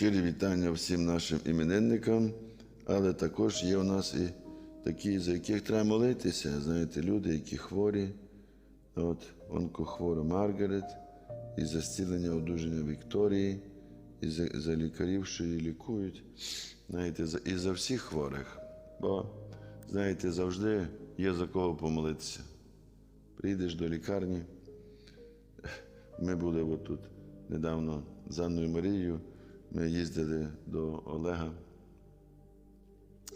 Щирі вітання всім нашим іменинникам, але також є у нас і такі, за яких треба молитися. Знаєте, люди, які хворі. От онкохвора Маргарет, і за зцілення одужання Вікторії, і за, за лікарів, що її лікують. Знаєте, за, і за всіх хворих. Бо, знаєте, завжди є за кого помолитися. Прийдеш до лікарні. Ми були отут недавно з Анною Марією. Ми їздили до Олега,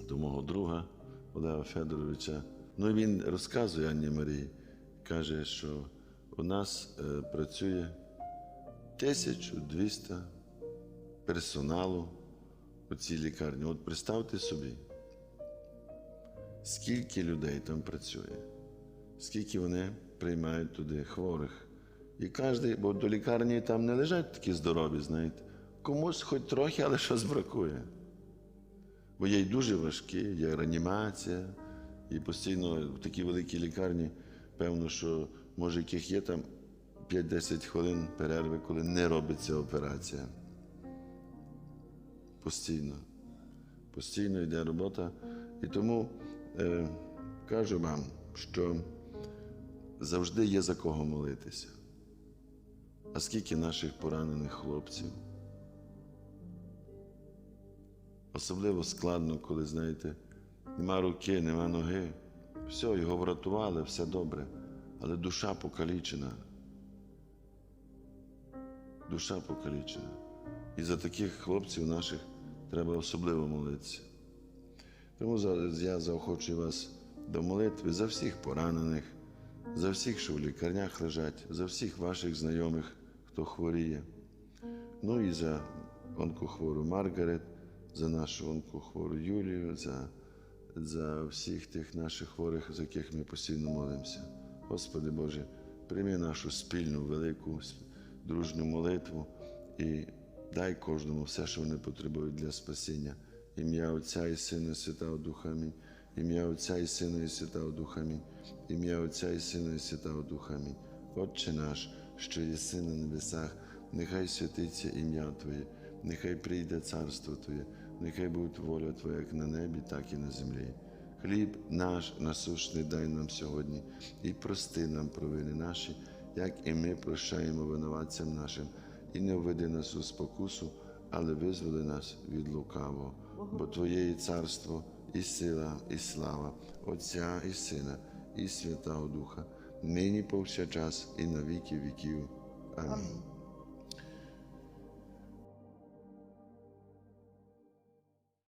до мого друга Олега Федоровича. Ну і він розказує Анні Марії, каже, що у нас е, працює 1200 персоналу у цій лікарні. От представте собі, скільки людей там працює, скільки вони приймають туди хворих. І кожен, бо до лікарні там не лежать такі здорові, знаєте. Комусь хоч трохи, але щось бракує. Бо є й дуже важкі, є реанімація, і постійно в такій великій лікарні, певно, що може яких є там 5-10 хвилин перерви, коли не робиться операція. Постійно. Постійно йде робота. І тому е, кажу вам, що завжди є за кого молитися. А скільки наших поранених хлопців? Особливо складно, коли, знаєте, нема руки, нема ноги. Все, його врятували, все добре, але душа покалічена. Душа покалічена. І за таких хлопців наших треба особливо молитися. Тому зараз я заохочую вас до молитви за всіх поранених, за всіх, що в лікарнях лежать, за всіх ваших знайомих, хто хворіє. Ну і за онкохвору Маргарет, за нашу онкохвору Юлію, за, за всіх тих наших хворих, за яких ми постійно молимося. Господи Боже, прийми нашу спільну, велику, дружню молитву і дай кожному все, що вони потребують для спасіння. Ім'я Отця і Сина і Святого Духа Амінь. Ім'я Отця і Сина і Святого Духа Амінь. Ім'я Отця і Сина і Святого Духа Амінь. Отче наш, що єси на небесах, нехай святиться ім'я Твоє, нехай прийде царство Твоє, нехай буде воля Твоя як на небі, так і на землі. Хліб наш насущний дай нам сьогодні, і прости нам провини наші, як і ми прощаємо винуватцям нашим, і не введи нас у спокусу, але визволи нас від лукавого. Бо Твоє є царство, і сила, і слава, Отця і Сина, і Святого Духа, нині повсякчас, і на віки віків. Амінь.